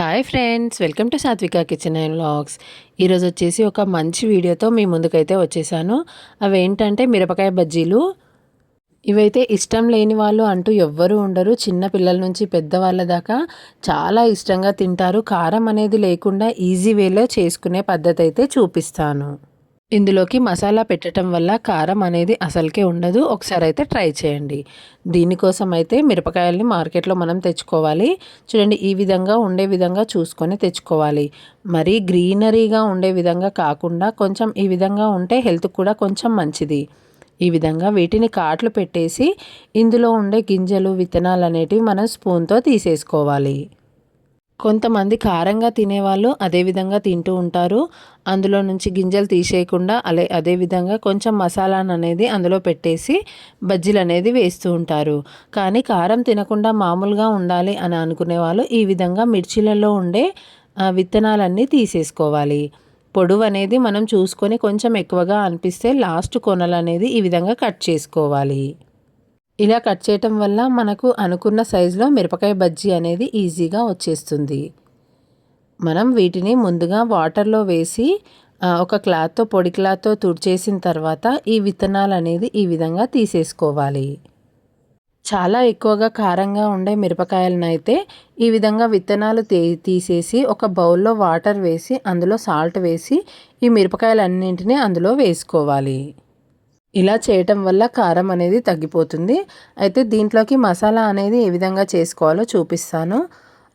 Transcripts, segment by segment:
Hi friends welcome to Satvika kitchen and vlogs ఈరోజు వచ్చేసి ఒక మంచి వీడియోతో మీ ముందుకైతే వచ్చేసాను. అవి ఏంటంటే మిరపకాయ బజ్జీలు. ఇవైతే ఇష్టం లేని వాళ్ళు అంటూ ఎవ్వరూ ఉండరు. చిన్న పిల్లల నుంచి పెద్దవాళ్ళ దాకా చాలా ఇష్టంగా తింటారు. కారం అనేది లేకుండా ఈజీ వేలో చేసుకునే పద్ధతి అయితే చూపిస్తాను. ఇందులోకి మసాలా పెట్టడం వల్ల కారం అనేది అసలుకే ఉండదు. ఒకసారి అయితే ట్రై చేయండి. దీనికోసం అయితే మిరపకాయల్ని మార్కెట్లో మనం తెచ్చుకోవాలి. చూడండి ఈ విధంగా ఉండే విధంగా చూసుకొని తెచ్చుకోవాలి. మరీ గ్రీనరీగా ఉండే విధంగా కాకుండా కొంచెం ఈ విధంగా ఉంటే హెల్త్ కూడా కొంచెం మంచిది. ఈ విధంగా వీటిని కాట్లు పెట్టేసి ఇందులో ఉండే గింజలు విత్తనాలు అనేటివి మనం స్పూన్తో తీసేసుకోవాలి. కొంతమంది కారంగా తినేవాళ్ళు అదేవిధంగా తింటూ ఉంటారు. అందులో నుంచి గింజలు తీసేయకుండా అలే అదేవిధంగా కొంచెం మసాలాను అనేది అందులో పెట్టేసి బజ్జీలు అనేది వేస్తూ ఉంటారు. కానీ కారం తినకుండా మామూలుగా ఉండాలి అని అనుకునే వాళ్ళు ఈ విధంగా మిర్చిలలో ఉండే విత్తనాలన్నీ తీసేసుకోవాలి. పొడవు అనేది మనం చూసుకొని కొంచెం ఎక్కువగా అనిపిస్తే లాస్ట్ కొనలు అనేది ఈ విధంగా కట్ చేసుకోవాలి. ఇలా కట్ చేయటం వల్ల మనకు అనుకున్న సైజులో మిరపకాయ బజ్జీ అనేది ఈజీగా వచ్చేస్తుంది. మనం వీటిని ముందుగా వాటర్లో వేసి ఒక క్లాత్తో పొడి క్లాత్తో తుడిచేసిన తర్వాత ఈ విత్తనాలు అనేది ఈ విధంగా తీసేసుకోవాలి. చాలా ఎక్కువగా కారంగా ఉండే మిరపకాయలను అయితే ఈ విధంగా విత్తనాలు తీసేసి ఒక బౌల్లో వాటర్ వేసి అందులో సాల్ట్ వేసి ఈ మిరపకాయలన్నింటినీ అందులో వేసుకోవాలి. ఇలా చేయటం వల్ల కారం అనేది తగ్గిపోతుంది. అయితే దీంట్లోకి మసాలా అనేది ఏ విధంగా చేసుకోవాలో చూపిస్తాను.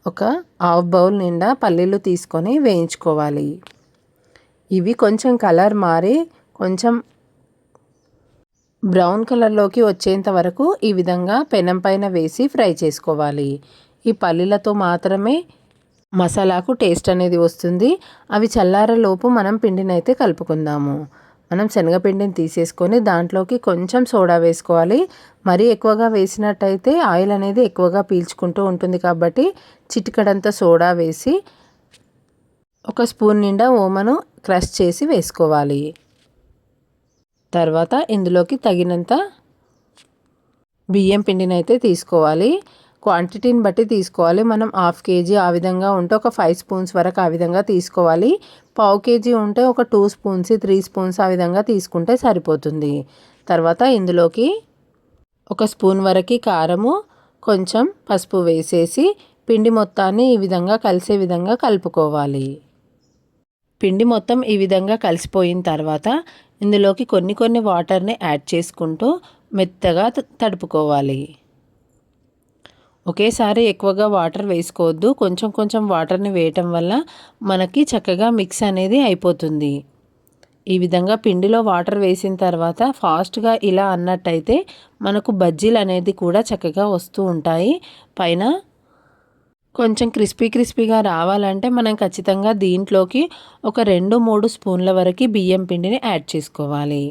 ఒక హాఫ్ బౌల్ నిండా పల్లీలు తీసుకొని వేయించుకోవాలి. ఇవి కొంచెం కలర్ మారి కొంచెం బ్రౌన్ కలర్లోకి వచ్చేంత వరకు ఈ విధంగా పెనం పైన వేసి ఫ్రై చేసుకోవాలి. ఈ పల్లీలతో మాత్రమే మసాలాకు టేస్ట్ అనేది వస్తుంది. అవి చల్లారలోపు మనం పిండినైతే కలుపుకుందాము. మనం శనగపిండిని తీసేసుకొని దాంట్లోకి కొంచెం సోడా వేసుకోవాలి. మరీ ఎక్కువగా వేసినట్టయితే ఆయిల్ అనేది ఎక్కువగా పీల్చుకుంటూ ఉంటుంది కాబట్టి చిటికడంత సోడా వేసి ఒక స్పూన్ నిండా ఓమను క్రష్ చేసి వేసుకోవాలి. తర్వాత ఇందులోకి తగినంత బియ్యం పిండిని అయితే తీసుకోవాలి. క్వాంటిటీని బట్టి తీసుకోవాలి. మనం హాఫ్ కేజీ ఆ విధంగా ఉంటే ఒక ఫైవ్ స్పూన్స్ వరకు ఆ విధంగా తీసుకోవాలి. పావు కేజీ ఉంటే ఒక టూ స్పూన్స్ త్రీ స్పూన్స్ ఆ విధంగా తీసుకుంటే సరిపోతుంది. తర్వాత ఇందులోకి ఒక స్పూన్ వరకు కారము కొంచెం పసుపు వేసేసి పిండి మొత్తాన్ని ఈ విధంగా కలిసే విధంగా కలుపుకోవాలి. పిండి మొత్తం ఈ విధంగా కలిసిపోయిన తర్వాత ఇందులోకి కొన్ని కొన్ని వాటర్ని యాడ్ చేసుకుంటూ మెత్తగా తడుపుకోవాలి. ఒకేసారి ఎక్కువగా వాటర్ వేసుకోవద్దు. కొంచెం కొంచెం వాటర్ని వేయటం వల్ల మనకి చక్కగా మిక్స్ అనేది అయిపోతుంది. ఈ విధంగా పిండిలో వాటర్ వేసిన తర్వాత ఫాస్ట్గా ఇలా అన్నట్టయితే మనకు బజ్జీలు అనేది కూడా చక్కగా వస్తూ ఉంటాయి. పైన కొంచెం క్రిస్పీ క్రిస్పీగా రావాలంటే మనం ఖచ్చితంగా దీంట్లోకి ఒక రెండు మూడు స్పూన్ల వరకు బియ్యం పిండిని యాడ్ చేసుకోవాలి.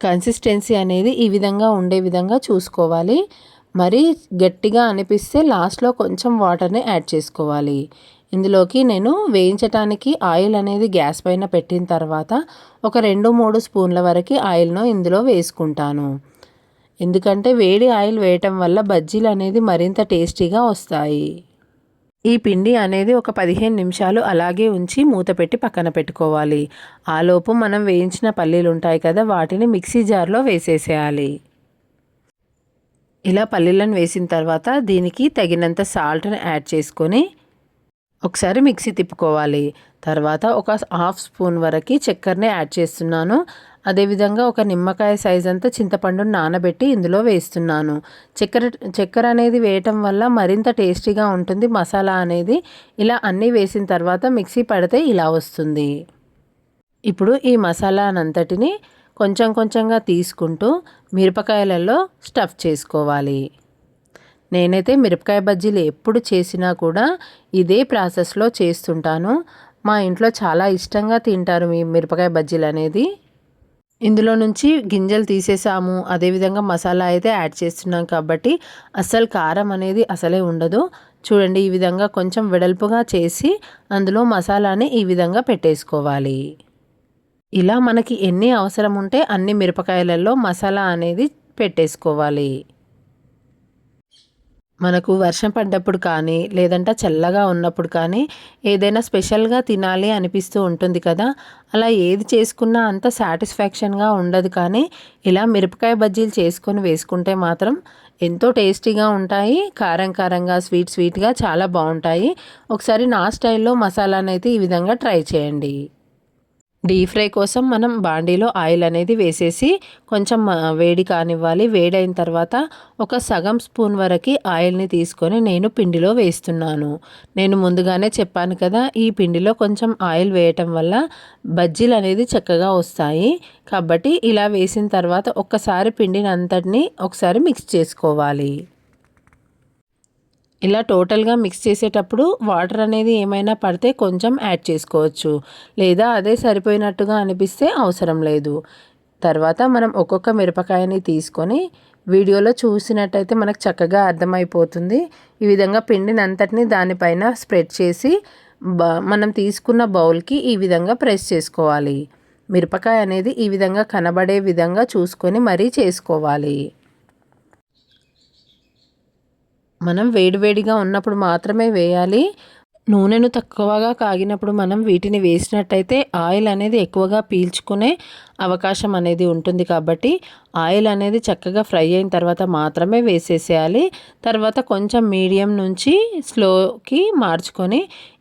కన్సిస్టెన్సీ అనేది ఈ విధంగా ఉండే విధంగా చూసుకోవాలి. మరీ గట్టిగా అనిపిస్తే లాస్ట్లో కొంచెం వాటర్ని యాడ్ చేసుకోవాలి. ఇందులోకి నేను వేయించటానికి ఆయిల్ అనేది గ్యాస్ పైన పెట్టిన తర్వాత ఒక రెండు మూడు స్పూన్ల వరకు ఆయిల్ను ఇందులో వేసుకుంటాను. ఎందుకంటే వేడి ఆయిల్ వేయటం వల్ల బజ్జీలు అనేది మరింత టేస్టీగా వస్తాయి. ఈ పిండి అనేది ఒక పదిహేను నిమిషాలు అలాగే ఉంచి మూత పెట్టి పక్కన పెట్టుకోవాలి. ఆలోపు మనం వేయించిన పల్లీలు ఉంటాయి కదా వాటిని మిక్సీ జార్లో వేసేసేయాలి. ఇలా పల్లీలను వేసిన తర్వాత దీనికి తగినంత సాల్ట్ని యాడ్ చేసుకొని ఒకసారి మిక్సీ తిప్పుకోవాలి. తర్వాత ఒక హాఫ్ స్పూన్ వరకు చక్కెరని యాడ్ చేస్తున్నాను. అదేవిధంగా ఒక నిమ్మకాయ సైజ్ అంతా చింతపండును నానబెట్టి ఇందులో వేస్తున్నాను. చక్కెర చక్కెర అనేది వేయటం వల్ల మరింత టేస్టీగా ఉంటుంది. మసాలా అనేది ఇలా అన్నీ వేసిన తర్వాత మిక్సీ పడితే ఇలా వస్తుంది. ఇప్పుడు ఈ మసాలానంతటిని కొంచెం కొంచెంగా తీసుకుంటూ మిరపకాయలలో స్టఫ్ చేసుకోవాలి. నేనైతే మిరపకాయ బజ్జీలు ఎప్పుడు చేసినా కూడా ఇదే ప్రాసెస్లో చేస్తుంటాను. మా ఇంట్లో చాలా ఇష్టంగా తింటారు మీ మిరపకాయ బజ్జీలు అనేది. ఇందులో నుంచి గింజలు తీసేసాము. అదేవిధంగా మసాలా అయితే యాడ్ చేస్తున్నాం కాబట్టి అస్సలు కారం అనేది అసలే ఉండదు. చూడండి ఈ విధంగా కొంచెం వెడల్పుగా చేసి అందులో మసాలాని ఈ విధంగా పెట్టేసుకోవాలి. ఇలా మనకి ఎన్ని అవసరం ఉంటే అన్ని మిరపకాయలలో మసాలా అనేది పెట్టేసుకోవాలి. మనకు వర్షం పడ్డప్పుడు కానీ లేదంటే చల్లగా ఉన్నప్పుడు కానీ ఏదైనా స్పెషల్గా తినాలి అనిపిస్తూ ఉంటుంది కదా. అలా ఏది చేసుకున్నా అంత సాటిస్ఫాక్షన్గా ఉండదు కానీ ఇలా మిరపకాయ బజ్జీలు చేసుకొని వేసుకుంటే మాత్రం ఎంతో టేస్టీగా ఉంటాయి. కారం కారంగా స్వీట్ స్వీట్గా చాలా బాగుంటాయి. ఒకసారి నా స్టైల్లో మసాలానైతే ఈ విధంగా ట్రై చేయండి. డీప్ ఫ్రై కోసం మనం బాండీలో ఆయిల్ అనేది వేసేసి కొంచెం వేడి కానివ్వాలి. వేడైన తర్వాత ఒక సగం స్పూన్ వరకు ఆయిల్ని తీసుకొని నేను పిండిలో వేస్తున్నాను. నేను ముందుగానే చెప్పాను కదా ఈ పిండిలో కొంచెం ఆయిల్ వేయటం వల్ల బజ్జీలు అనేది చక్కగా వస్తాయి. కాబట్టి ఇలా వేసిన తర్వాత ఒక్కసారి పిండిని అంతటిని ఒకసారి మిక్స్ చేసుకోవాలి. ఇలా టోటల్గా మిక్స్ చేసేటప్పుడు వాటర్ అనేది ఏమైనా పడితే కొంచెం యాడ్ చేసుకోవచ్చు. లేదా అదే సరిపోయినట్టుగా అనిపిస్తే అవసరం లేదు. తర్వాత మనం ఒక్కొక్క మిరపకాయని తీసుకొని వీడియోలో చూసినట్టయితే మనకు చక్కగా అర్థమైపోతుంది. ఈ విధంగా పిండినంతటిని దానిపైన స్ప్రెడ్ చేసి మనం తీసుకున్న బౌల్కి ఈ విధంగా ప్రెస్ చేసుకోవాలి. మిరపకాయ అనేది ఈ విధంగా కనబడే విధంగా చూసుకొని మరీ చేసుకోవాలి. మనం వేడివేడిగా ఉన్నప్పుడు మాత్రమే వేయాలి. నూనెను తక్కువగా కాగినప్పుడు మనం వీటిని వేసినట్టయితే ఆయిల్ అనేది ఎక్కువగా పీల్చుకునే అవకాశం అనేది ఉంటుంది కాబట్టి ఆయిల్ అనేది చక్కగా ఫ్రై అయిన తర్వాత మాత్రమే వేసేసేయాలి. తర్వాత కొంచెం మీడియం నుంచి స్లోకి మార్చుకొని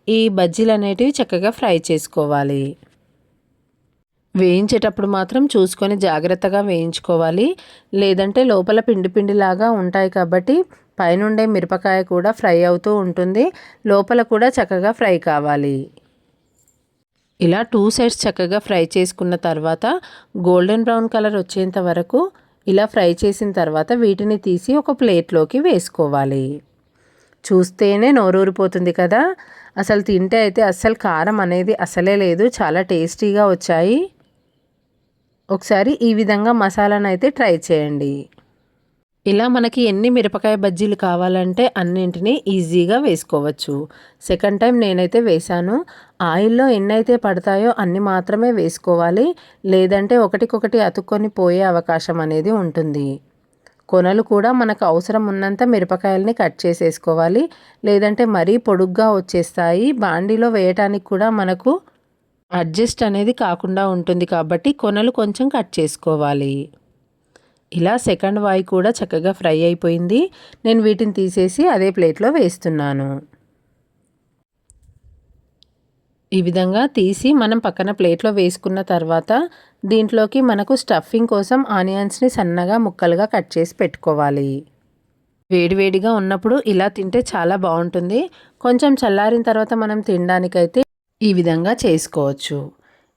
ఈ బజ్జీలు అనేటివి చక్కగా ఫ్రై చేసుకోవాలి. వేయించేటప్పుడు మాత్రం చూసుకొని జాగ్రత్తగా వేయించుకోవాలి. లేదంటే లోపల పిండి పిండిలాగా ఉంటాయి కాబట్టి పైనుండే మిరపకాయ కూడా ఫ్రై అవుతూ ఉంటుంది. లోపల కూడా చక్కగా ఫ్రై కావాలి. ఇలా టూ సైడ్స్ చక్కగా ఫ్రై చేసుకున్న తర్వాత గోల్డెన్ బ్రౌన్ కలర్ వచ్చేంత వరకు ఇలా ఫ్రై చేసిన తర్వాత వీటిని తీసి ఒక ప్లేట్లోకి వేసుకోవాలి. చూస్తేనే నోరూరిపోతుంది కదా. అసలు తింటే అయితే అస్సలు కారం అనేది అసలే లేదు. చాలా టేస్టీగా వచ్చాయి. ఒకసారి ఈ విధంగా మసాలాను అయితే ట్రై చేయండి. ఇలా మనకి ఎన్ని మిరపకాయ బజ్జీలు కావాలంటే అన్నింటినీ ఈజీగా వేసుకోవచ్చు. సెకండ్ టైం నేనైతే వేశాను. ఆయిల్లో ఎన్నైతే పడతాయో అన్ని మాత్రమే వేసుకోవాలి. లేదంటే ఒకటికొకటి అతుక్కొని పోయే అవకాశం అనేది ఉంటుంది. కొనలు కూడా మనకు అవసరం ఉన్నంత మిరపకాయలని కట్ చేసేసుకోవాలి. లేదంటే మరీ పొడుగ్గా వచ్చేస్తాయి. బాండీలో వేయటానికి కూడా మనకు అడ్జస్ట్ అనేది కాకుండా ఉంటుంది కాబట్టి కొనలు కొంచెం కట్ చేసుకోవాలి. ఇలా సెకండ్ వాయి కూడా చక్కగా ఫ్రై అయిపోయింది. నేను వీటిని తీసేసి అదే ప్లేట్లో వేస్తున్నాను. ఈ విధంగా తీసి మనం పక్కన ప్లేట్లో వేసుకున్న తర్వాత దీంట్లోకి మనకు స్టఫింగ్ కోసం ఆనియన్స్ని సన్నగా ముక్కలుగా కట్ చేసి పెట్టుకోవాలి. వేడివేడిగా ఉన్నప్పుడు ఇలా తింటే చాలా బాగుంటుంది. కొంచెం చల్లారిన తర్వాత మనం తినడానికైతే ఈ విధంగా చేసుకోవచ్చు.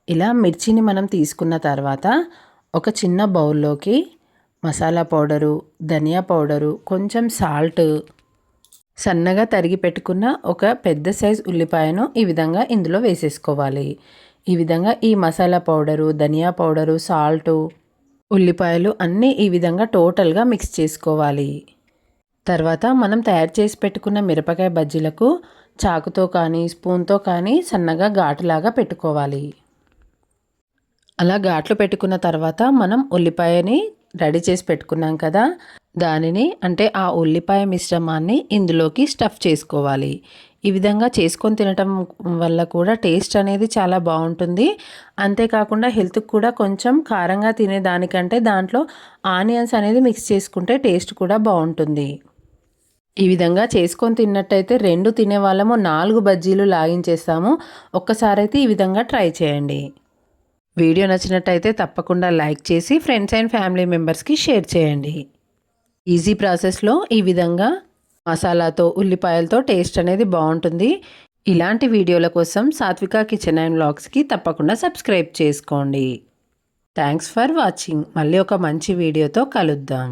ఇలా మిర్చిని మనం తీసుకున్న తర్వాత ఒక చిన్న బౌల్లోకి మసాలా పౌడరు ధనియా పౌడరు కొంచెం సాల్ట్ సన్నగా తరిగి పెట్టుకున్న ఒక పెద్ద సైజ్ ఉల్లిపాయను ఈ విధంగా ఇందులో వేసేసుకోవాలి. ఈ విధంగా ఈ మసాలా పౌడరు ధనియా పౌడరు సాల్టు ఉల్లిపాయలు అన్నీ ఈ విధంగా టోటల్గా మిక్స్ చేసుకోవాలి. తర్వాత మనం తయారు చేసి పెట్టుకున్న మిరపకాయ బజ్జీలకు చాకుతో కానీ స్పూన్తో కానీ సన్నగా ఘాటులాగా పెట్టుకోవాలి. అలా ఘాట్లు పెట్టుకున్న తర్వాత మనం ఉల్లిపాయని రెడీ చేసి పెట్టుకున్నాం కదా దానిని అంటే ఆ ఉల్లిపాయ మిశ్రమాన్ని ఇందులోకి స్టఫ్ చేసుకోవాలి. ఈ విధంగా చేసుకొని తినటం వల్ల కూడా టేస్ట్ అనేది చాలా బాగుంటుంది. అంతేకాకుండా హెల్త్కి కూడా కొంచెం కారంగా తినేదానికంటే దాంట్లో ఆనియన్స్ అనేది మిక్స్ చేసుకుంటే టేస్ట్ కూడా బాగుంటుంది. ఈ విధంగా చేసుకొని తిన్నట్టయితే రెండు తినే వాళ్ళము నాలుగు బజ్జీలు లాగించేస్తాము. ఒక్కసారైతే ఈ విధంగా ట్రై చేయండి. వీడియో నచ్చినట్టయితే తప్పకుండా లైక్ చేసి ఫ్రెండ్స్ అండ్ ఫ్యామిలీ మెంబర్స్కి షేర్ చేయండి. ఈజీ ప్రాసెస్లో ఈ విధంగా మసాలాతో ఉల్లిపాయలతో టేస్ట్ అనేది బాగుంటుంది. ఇలాంటి వీడియోల కోసం సాత్విక కిచెన్ అండ్ బ్లాగ్స్కి తప్పకుండా సబ్స్క్రైబ్ చేసుకోండి. Thanks for watching. మళ్ళీ ఒక మంచి వీడియోతో కలుద్దాం.